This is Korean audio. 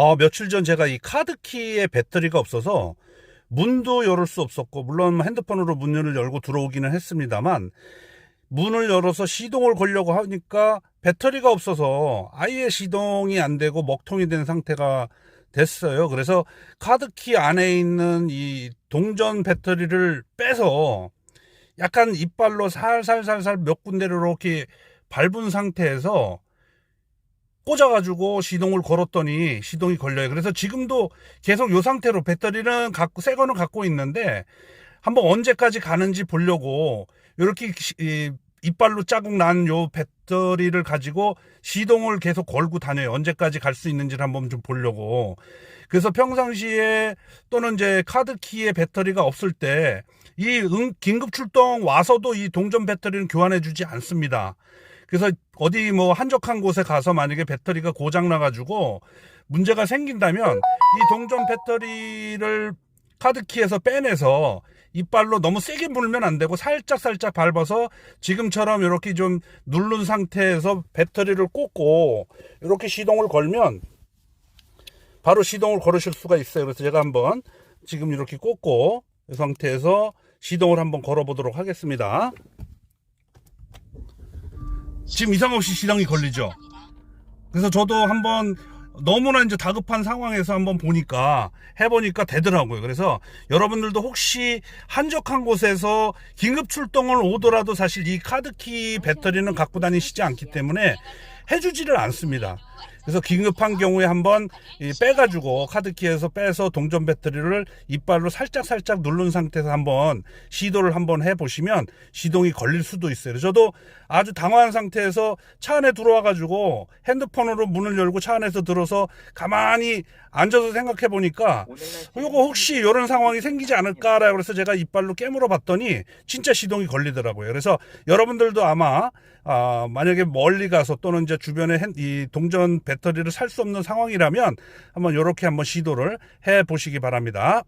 어, 며칠 전 제가 이 카드키에 배터리가 없어서 문도 열을 수 없었고, 물론 핸드폰으로 문을 열고 들어오기는 했습니다만, 문을 열어서 시동을 걸려고 하니까 배터리가 없어서 아예 시동이 안 되고 먹통이 된 상태가 됐어요. 그래서 카드키 안에 있는 이 동전 배터리를 빼서 약간 이빨로 살살살살 몇 군데를 이렇게 밟은 상태에서 꽂아가지고 시동을 걸었더니 시동이 걸려요. 그래서 지금도 계속 이 상태로 배터리는 갖고 새 거는 갖고 있는데 한번 언제까지 가는지 보려고 이렇게 이빨로 자국 난 요 배터리를 가지고 시동을 계속 걸고 다녀요. 언제까지 갈 수 있는지를 한번 좀 보려고. 그래서 평상시에 또는 이제 카드키에 배터리가 없을 때 이 긴급 출동 와서도 이 동전 배터리는 교환해 주지 않습니다. 그래서 어디 뭐 한적한 곳에 가서 만약에 배터리가 고장 나가지고 문제가 생긴다면 이 동전 배터리를 카드키에서 빼내서 이빨로 너무 세게 물면 안 되고 살짝 살짝 밟아서 지금처럼 이렇게 좀 누른 상태에서 배터리를 꽂고 이렇게 시동을 걸면 바로 시동을 걸으실 수가 있어요. 그래서 제가 한번 지금 이렇게 꽂고 이 상태에서 시동을 한번 걸어 보도록 하겠습니다. 지금 이상 없이 시동이 걸리죠. 그래서 저도 한번 너무나 이제 다급한 상황에서 한번 보니까 해보니까 되더라고요. 그래서 여러분들도 혹시 한적한 곳에서 긴급 출동을 오더라도 사실 이 카드키 배터리는 갖고 다니시지 않기 때문에 해주지를 않습니다. 그래서 긴급한 경우에 한번 이 빼가지고 카드키에서 빼서 동전 배터리를 이빨로 살짝 살짝 누른 상태에서 한번 시도를 한번 해보시면 시동이 걸릴 수도 있어요. 저도 아주 당황한 상태에서 차 안에 들어와가지고 핸드폰으로 문을 열고 차 안에서 들어서 가만히 앉아서 생각해 보니까 이거 혹시 이런 상황이 생기지 않을까라고 그래서 제가 이빨로 깨물어 봤더니 진짜 시동이 걸리더라고요. 그래서 여러분들도 아마 아, 만약에 멀리 가서 또는 이제 주변에 핸- 이 동전 배터리를 살 수 없는 상황이라면 한번 이렇게 한번 시도를 해 보시기 바랍니다.